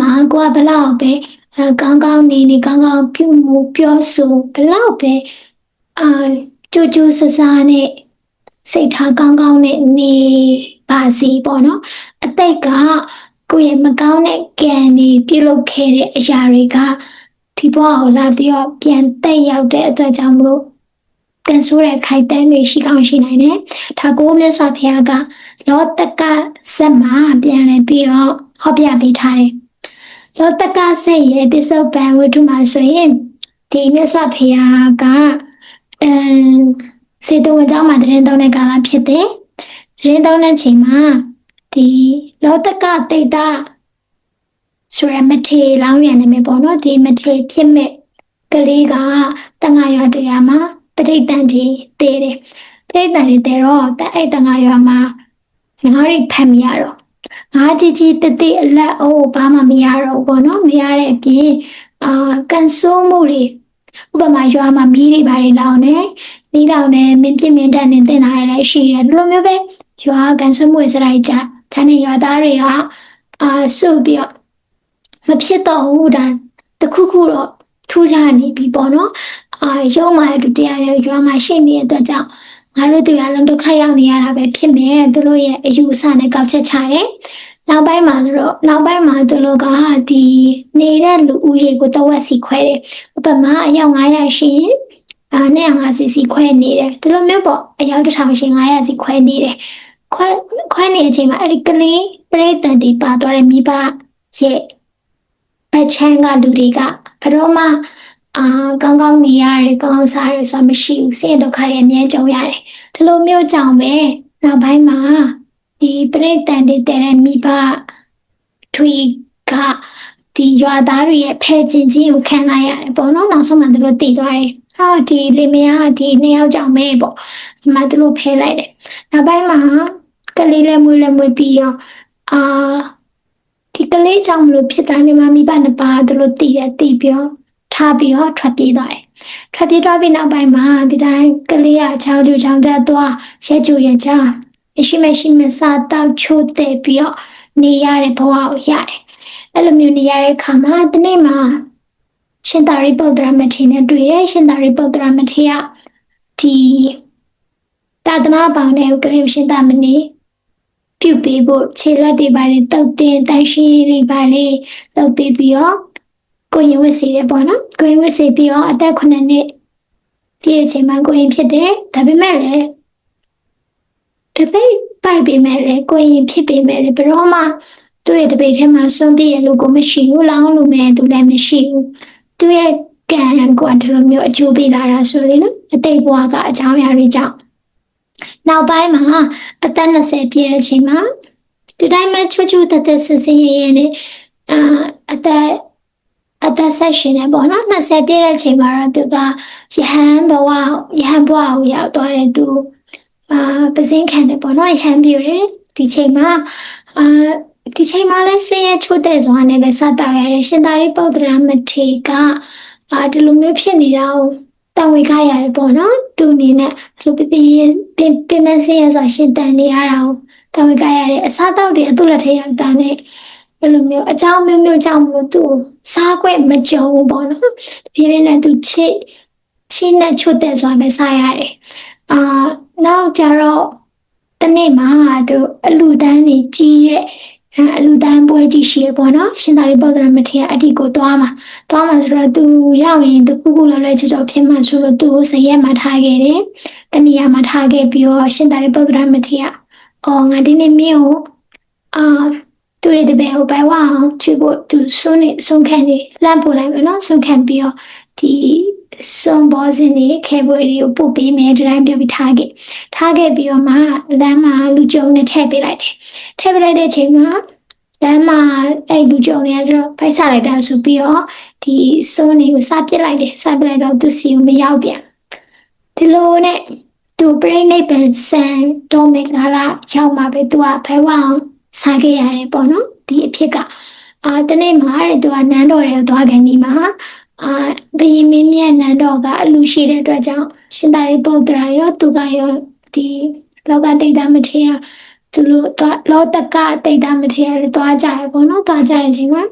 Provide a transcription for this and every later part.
မှာကိုကဘလောက်ပဲအဲကောင်းကောင်းနေနေကောင်းကောင်းပြုမှုပြောဆိုဘလောက်ပဲအာကြိုကြိုဆဆာနဲ့စိတ်ထားကောင်းကောင်းနဲ့နေပါစီပေါ့နော်အတိတ်ကကိုယ့်ရဲ့မကောင်းတဲ့ကံတွေပြုလုပ်ခဲ့တဲ့အရာတွေကဒီဘဝကိုလာပြီးတော့ပြန်တက်ရောက်တဲ့အတွက်ကြောင့်မလို့တန်ဆိုးတဲ့ခိုက်တန်းတွေရှိကောင်းရှိနိုင်တယ်။ဒါကိုမြတ်စွာဘုရားကလောတကဇက်မှာပြန်လည်ပြီးတော့ဟောပြပေးထားတယ်။ လောတကဇက်ရဲ့ပစ္စုပန်ဝိတုမှာဆိုရင်ဒီမြတ်စွာဘုရားကအမ်စေတဝန်ကျောင်းမှာတရင်သုံးတဲ့ကာလဖြစ်တယ်။တရင်သုံးတဲ့ချိန်မှာဒီလောတကတိတ်တာဆိုရမထေလောင်းရံနေမယ်ပေါ့နော်ဒီမထေဖြစ်မဲ့ကလေးကတန်ဃာရွာတရားမှာပဋိသန္ဓေတည်တယ်ပဋိသန္ဓေတည်တော့တအဲ့တန်ဃာရွာမှာငါးရိဖတ်မရတော့ ငါးကြီးကြီးတတိအလက်အိုးဘာမှမရတော့ဘူးပေါ့နော်မရတဲ့အပြင်အာကန်ဆိုးမှုတွေဥပမာရွာမှာမီးတွေဘာတွေလောင်နေမီးလောင်နေမင်းပြင်းပြင်းတန်းနေတင်လာရလဲရှိတယ်ဒီလိုမျိုးပဲရွာကန်ဆိုးမှုစရိုက်ကြဒါနဲ့ရွာသားတွေကအာစုပြီးတော့မဖြစ်တော့ဘူးဒါတခုခုတော့ထူးခြားနေပြီပေါ့နော်အာရုံးမှာဒုတိယရဲ့ရွာမှာရှိနေတဲ့အတွက်ကြောင့် ငါတို့တို့ရလုံးဒုက္ခရောက်နေရတာပဲဖြစ်မယ်သူတို့ရဲ့အယူအဆနဲ့ကောက်ချက်ချတယ်နောက်ပိုင်းမှာဆိုတော့နောက်ပိုင်းမှာသူတို့ကဒီနေတဲ့လူဦးရေကိုတဝက်စီခွဲတယ်ဥပမာအယောက်900ရှိရင်အာ950စီခွဲနေတယ်ဒီလိုမျိုးပေါ့အယောက်1000ရှိ900စီခွဲနေတယ်ခွဲခွဲနေတဲ့အချိန်မှာအဲ့ဒီကလေးပြိတ္တန်တီပါသွားတဲ့မိဘရဲ့ဘက်ချမ်းကလူတွေကဘယ်တော့မှ အာကောင်းကောင်းနေရတယ်ကောင်းကောင်းစားရတယ်ဆိုတာမရှိဘူးစိတ်ဒုက္ခတွေအမြဲကြုံရတယ်ဒီလိုမျိုးကြောင့်ပဲနောက်ပိုင်းမှာဒီပြိတ္တန်တီတဲ့မိဘထွေကဒီရွာသားတွေရဲ့ဖဲကျင်ကြီးကိုခံလိုက်ရတယ်ပေါ့နော်နောက်ဆုံးမှသူတို့တည်သွားတယ်ဟာဒီလေမယားဒီနှစ်ယောက်ကြောင့်ပဲပေါ့ဒီမှာသူတို့ဖဲလိုက်တယ်နောက်ပိုင်းမှာကလေးလည်းမွေးလည်းမွေးပြီးတော့အာဒီကလေးကြောင့်မလို့ဖြစ်တာနေမှာမိဘနှစ်ပါးသူတို့တည်တယ်တည်ပြီးတော့ ထားပြီးတော့ထွက်ပြေးသွားတယ်ထွက်ပြေးသွားပြီးနောက်ပိုင်းမှာဒီတိုင်းကလေးကချောင်းကျူချောင်းတက်သွားရက်ကျူရက်ချာရှိမရှိမစားတောက်ချိုးတဲ့ပြီးတော့နေရတဲ့ဘဝကိုရတယ်အဲ့လိုမျိုးနေရတဲ့အခါမှာဒီနေ့မှာရှင်သာရိပုတ္တရာမထေရနဲ့တွေ့တယ်ရှင်သာရိပုတ္တရာမထေရဒီတာသနာပေါင်းတဲ့ကလေးရှင်သာမဏေပြုတ်ပေးဖို့ခြေလက်တွေပါလေတုတ်တင်တန်ရှင်းတွေပါလေလုပ်ပေးပြီးတော့ ကိုရင်ဝစ်စီတယ်ပေါ့နော်ကိုရင်ဝစ်စီပြီးတော့အသက်9နှစ်ပြည့်တဲ့အချိန်မှာကိုရင်ဖြစ်တယ်ဒါပေမဲ့လည်းတပိတ်ပိုက်ပေးမယ်လေကိုရင်ဖြစ်ပေးမယ်လေဘယ်တော့မှသူ့ရဲ့တပိတ်ထဲမှာစွန့်ပြည့်ရလို့ကိုမရှိဘူးလောင်းလို့မဲ့သူလည်းမရှိဘူးသူ့ရဲ့ကံကဒီလိုမျိုးအကျိုးပေးလာတာဆိုလေနော်အတိတ်ဘဝကအကြောင်းအရာတွေကြောင့်နောက်ပိုင်းမှာအသက်20ပြည့်တဲ့အချိန်မှာဒီတိုင်းမှာချွတ်ချွတ်တက်တက်ဆင်းဆင်းရဲရဲနဲ့အာအသက် အသက်ဆက်ရှင်နေပေါ့နော်20ပြည့်တဲ့အချိန်မှာတော့သူကယဟန်ဘဝယဟန်ဘဝကိုရောက်သွားတယ်သူအာပစင်းခံတယ်ပေါ့နော်ယဟန်ပြည့်တယ်ဒီချိန်မှာအာဒီချိန်မှာလဲဆင်းရဲချွတ်တဲ့စွာနဲ့ပဲစတောက်ရတယ်ရှင်သာရိပုတ္တရာမထေရကအာဒီလိုမျိုးဖြစ်နေတာကိုတန်ဝေခရတယ်ပေါ့နော်သူအနေနဲ့ဘလိုပြပြပင်ပင်မဆင်းရဲစွာရှင်တန်နေရတာကိုတန်ဝေခရတယ်အစားတောက်တွေအတုလက်ထဲရောက်တာနဲ့ အဲ့လိုမျိုးအကြောင်းမျိုးမျိုးကြောင့်မလို့သူစားခွင့်မကြုံဘူးပေါ့နော်ပြပြနဲ့သူချစ်ချစ်နဲ့ချွတ်တဲ့စွာပဲစားရတယ်အာနောက်ကြတော့တနေ့မှာသူအလူတန်းနေကြီးတဲ့အလူတန်းပွဲကြီးရှိရပေါ့နော်ရှင်သာရိပုတ္တရာမထေရအတ္တိကိုသွားမှာသွားမှာဆိုတော့သူရောက်ရင်တခုခုလောလောချောချောဖြစ်မှဆိုလို့သူကိုစရက်မှာထားခဲ့တယ်တဏှာမှာထားခဲ့ပြီးတော့ရှင်သာရိပုတ္တရာမထေရအော်ငါဒီနေ့မြို့ကိုအာ သူရဲ့တပည့်ကိုပဲဝအောင်ချွေဖို့သူဆုံးနေဆုံးခံနေလမ်းပို့လိုက်ပြီနော်ဆုံးခံပြီးတော့ဒီဆုံးဘောစင်နေခဲပွဲတွေကိုပို့ပေးမယ်ဒီတိုင်းပြောပြီးထားခဲ့ထားခဲ့ပြီးတော့မှလမ်းမှာလူကြုံနဲ့ထည့်ပေးလိုက်တယ်ထည့်ပေးလိုက်တဲ့အချိန်မှာလမ်းမှာအဲ့လူကြုံနေဆိုတော့ဖိုက်ဆလိုက်တာဆိုပြီးတော့ဒီဆုံးနေကိုစပစ်လိုက်တယ်စပစ်လိုက်တော့သူစီကိုမရောက်ပြန်ဒီလိုနဲ့သူပြိနေပန်ဆန်ဒေါ်မင်္ဂလာရောက်မှာပဲသူကဖဲဝအောင် စားခဲ့ရတယ်ပေါ့နော်ဒီအဖြစ်ကအာတနေ့မှာတဲ့သူကနန်းတော်တွေကိုသွားခင်ဒီမှာအာဘယင်းမင်းမြတ်နန်းတော်ကအလူရှိတဲ့အတွက်ကြောင့်ရှင်သာရိပုတ္တရာရောသူကရောဒီလောကတိတ်တမထေရသူတို့တော့လောတကတိတ်တမထေရတွေသွားကြရပေါ့နော်သွားကြတဲ့အချိန်မှာ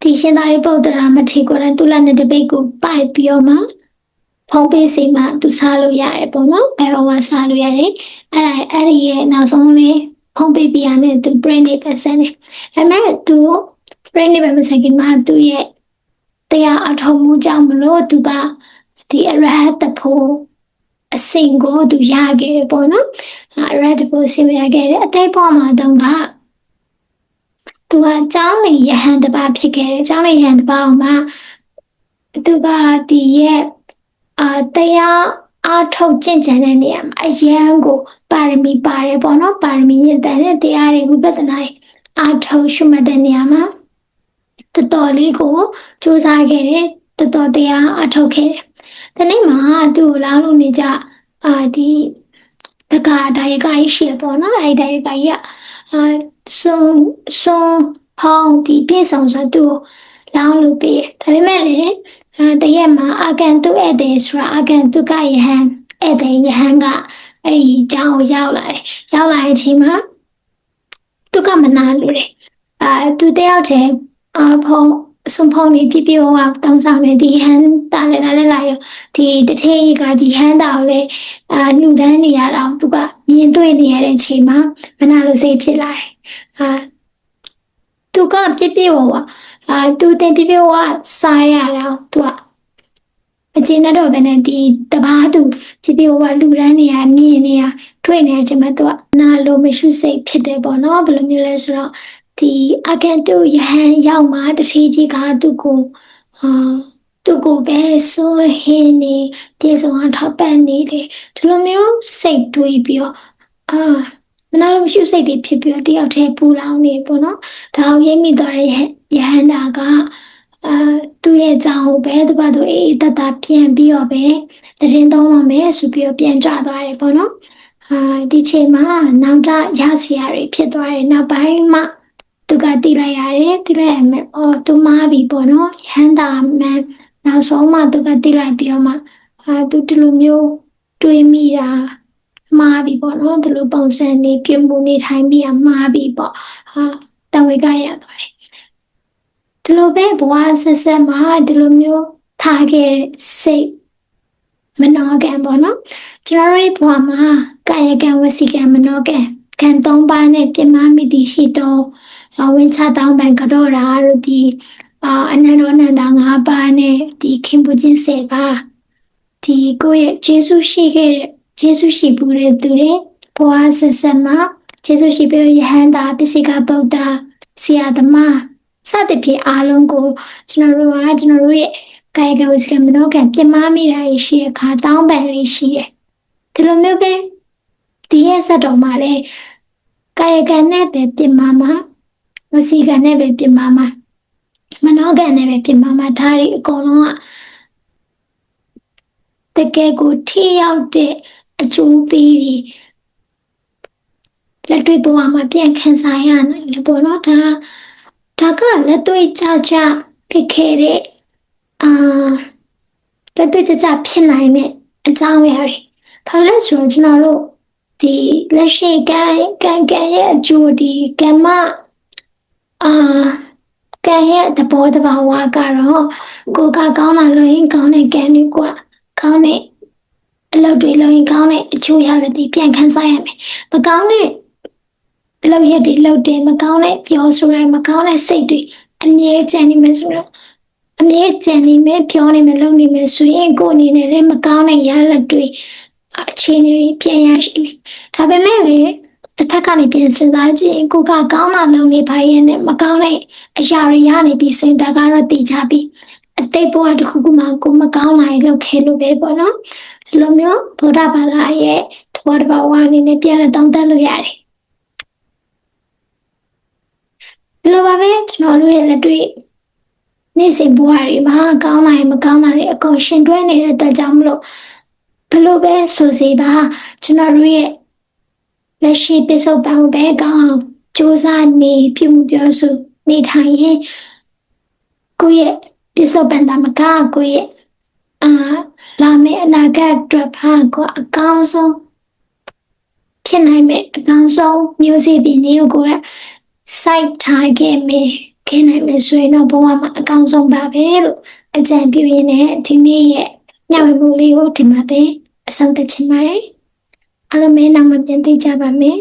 ဒီရှင်သာရိပုတ္တရာမထေရကိုယ်တိုင်သူလက်နဲ့တပိတ်ကိုပိုက်ပြီးတော့မှဖုံးပေးစီမှသူစားလို့ရတယ်ပေါ့နော်ဘယ်တော့မှစားလို့ရတယ်အဲ့ဒါအဲ့ဒီရဲ့နောက်ဆုံးလေး ဖုံးပေးပြရတဲ့သူ brain နဲ့ပတ်စံနေဒါပေမဲ့သူ brain နဲ့ပတ်စံကမှသူရဲ့တရားအထောက်မှုကြောင့်မလို့သူကဒီအရဟတဖို့အစင်ကိုသူရခဲ့တယ်ပေါ့နော်အရဟတဖို့စင်ရခဲ့တယ်အတိတ်ဘဝမှာတုန်းကသူကကျောင်းနေယဟန်တစ်ပါးဖြစ်ခဲ့တယ်ကျောင်းနေယဟန်တစ်ပါးမှာသူကဒီရဲ့အာတရား အားထုတ်ကျင့်ကြံတဲ့နေရာမှာအယံကိုပါရမီပါတယ်ပေါ့နော်ပါရမီရတဲ့တရားတွေဝိပဿနာအားထုတ်ရှုမှတ်တဲ့နေရာမှာတော်တော်လေးကိုစူးစမ်းခဲ့တယ်တော်တော်တရားအားထုတ်ခဲ့တယ်ဒီနေ့မှာသူ့ကိုလောင်းလို့နေကြအာဒီတက္ကဒါယကကြီးရှိရပေါ့နော်အဲ့ဒါယကကြီးကအာဆုံဆုံဖောင်းဒီပြည့်စုံဆိုသူ့လောင်းလို့ပေးဒါပေမဲ့လေအဲ တရက်မှာအကန်တုဧည့်သည်ဆိုတာအကန်တုကယဟန်ဧည့်သည်ယဟန်ကအဲ့ဒီကျောင်းကိုရောက်လာတယ်ရောက်လာတဲ့အချိန်မှာသူကမနာလို့တယ်အာသူတယောက်တည်းအဖုံးစွန်ဖုံးလေးပြပြဝတောင်းဆောင်နေဒီဟန်တာလည်းလည်းလာရဒီတထေးကြီးကဒီဟန်တာကိုလည်းအာလူဒန်းနေရတော့သူကမြင်တွေ့နေရတဲ့အချိန်မှာမနာလို့စိတ်ဖြစ်လာတယ်အာ သူကပြပြဝဝအာသူတင်ပြပြဝစားရတော့သူကအကျဉ်းတော့ပဲနဲ့ဒီတပားသူပြပြဝလူဒန်းနေရမြင်နေရတွေ့နေတဲ့အချိန်မှာသူကနာလို့မရှိစိတ်ဖြစ်တယ်ပေါ့နော်ဘယ်လိုမျိုးလဲဆိုတော့ဒီအကန်တူယဟန်ရောက်မှတတိကြီးကသူ့ကိုအာသူ့ကိုပဲဆိုဟင်းနေပြေဆုံးထောက်ပံ့နေတယ်ဒီလိုမျိုးစိတ်တွေးပြီးတော့အာ မနာလို့မရှိစိတ်တွေဖြစ်ပြီးတော့တယောက်တည်းပူလောင်နေပေါ့နော်ဒါအောင်ရိပ်မိသွားတဲ့ယဟန်နာကအာသူ့ရဲ့ကြောင်ကိုပဲသူကသူအေးတတပြန်ပြီးတော့ပဲတရင်သုံးတော့မယ်ဆိုပြီးတော့ပြန်ကြသွားတယ်ပေါ့နော်အာဒီချိန်မှာနောက်တာရစီရတွေဖြစ်သွားတယ်နောက်ပိုင်းမှာသူကတိလိုက်ရတယ်တိလိုက်ရမယ်အော်သူမားပြီပေါ့နော်ရန်တာမန်နောက်ဆုံးမှသူကတိလိုက်ပြီးတော့မှအာသူဒီလိုမျိုးတွေးမိတာ မှားပြီပေါ့နော်ဒီလိုပုံစံနေပြုမှုနေထိုင်ပြီးอ่ะမှားပြီပေါ့ဟာတဝေကရသွားတယ်ဒီလိုပဲဘဝဆက်ဆက်မှာဒီလိုမျိုးထားခဲ့စိတ်မနောကံပေါ့နော်ကျွန်တော်ရဲ့ဘဝမှာကာယကံဝစီကံမနောကံကံ၃ပါးနဲ့ပြမမိတည်ရှိတော့ဝင်းချတောင်းပန်ကြော့တာတို့ဒီအာအနန္တောအနန္တ၅ပါးနဲ့ဒီခင်ပူခြင်းစေပါဒီကိုယ့်ရဲ့ဂျေစုရှိခဲ့တဲ့ ဂျေစုရှိပူတဲ့သူတွေဘဝဆက်ဆက်မှာဂျေစုရှိပြီးယဟန္တာပစ္စေကဗုဒ္ဓဆရာသမားစသဖြင့်အားလုံးကိုကျွန်တော်တို့ကကျွန်တော်တို့ရဲ့ကာယကဝစီကမနောကပြမမိတာရှိတဲ့အခါတောင်းပန်လေးရှိတယ်ဒီလိုမျိုးပဲဒီရဲ့ဆက်တော်မှာလေကာယကံနဲ့ပဲပြင်မာမှာမစီကံနဲ့ပဲပြင်မာမှာမနောကံနဲ့ပဲပြင်မာမှာဒါတွေအကုန်လုံးကတကယ်ကိုထိရောက်တဲ့ အကျိုးပေးတွေလက်တွေ့ဘဝမှာပြန်ခံစားရနိုင်တယ်ပေါ့နော်ဒါဒါကလက်တွေ့ကြကြဖြစ်ခဲ့တဲ့အာလက်တွေ့ကြကြဖြစ်နိုင်တဲ့အကြောင်းအရာတွေဘာလို့လဲဆိုတော့ကျွန်တော်တို့ဒီလက်ရှိကံကံကံရဲ့အကျိုးဒီကမ္မအာကံရဲ့သဘောတဘာဝကတော့ကိုကကောင်းလာလို့ရင်ကောင်းတဲ့ကံတွေကကောင်းတဲ့ အလုပ်တွေလုပ်ရင်ကောင်းတဲ့အကျိုးရလဒ်တွေပြန်ခံစားရမယ်မကောင်းတဲ့အလုပ်ရက်တွေလုပ်တယ်မကောင်းတဲ့ပြောဆိုတိုင်းမကောင်းတဲ့စိတ်တွေအမြဲကြံနေမယ်ဆိုတော့အမြဲကြံနေမယ်ပြောနေမယ်လုပ်နေမယ်ဆိုရင်ကိုယ်အနေနဲ့လည်းမကောင်းတဲ့ရလဒ်တွေအခြေအနေတွေပြန်ရရှိမယ်ဒါပေမဲ့လေတစ်ဖက်ကနေပြန်စဉ်းစားကြည့်ကိုကကောင်းတာလုပ်နေပါရဲ့နဲ့မကောင်းတဲ့အရာတွေရနေပြီးစဉ်းတာကတော့တည်ကြပြီအတိတ်ဘဝတစ်ခုခုမှကိုမကောင်းလာရင်လုပ်ခဲ့လို့ပဲပေါ့နော် ဒီလိုမျိုးဗုဒ္ဓဘာသာရဲ့သဘောတဘာဝအနေနဲ့ပြန်လက်တောင်းတလို့ရတယ်ဒီလိုပါပဲကျွန်တော်တို့ရဲ့လက်တွေ့နေ့စဉ်ဘဝတွေမှာကောင်းလာရင်မကောင်းလာရင်အကုန်ရှင်တွဲနေတဲ့အတွက်ကြောင့်မလို့ဘလို့ပဲဆိုစီပါကျွန်တော်တို့ရဲ့လက်ရှိပြစ္ဆုတ်ပံကိုပဲကောင်းအောင်စူးစမ်းနေပြုမှုပြောဆိုနေထိုင်ရင်ကိုယ့်ရဲ့ပြစ္ဆုတ်ပံတာမကကိုယ့်ရဲ့အာ လာမယ့်အနာဂတ်အတွက်ဘာကိုအကောင်းဆုံးဖြစ်နိုင်မယ့်အကောင်းဆုံးမျိုးစေ့ပင်တွေကိုကိုယ်က site target မေခဲ့နိုင်မယ်ဆိုရင်တော့ဘဝမှာအကောင်းဆုံးပါပဲလို့အကြံပြုရင်းနဲ့ဒီနေ့ရဲ့ညဝေမှုလေးကိုဒီမှာပဲအဆုံးသတ်ချင်ပါတယ်အားလုံးပဲနောက်မှပြန်သိကြပါမယ်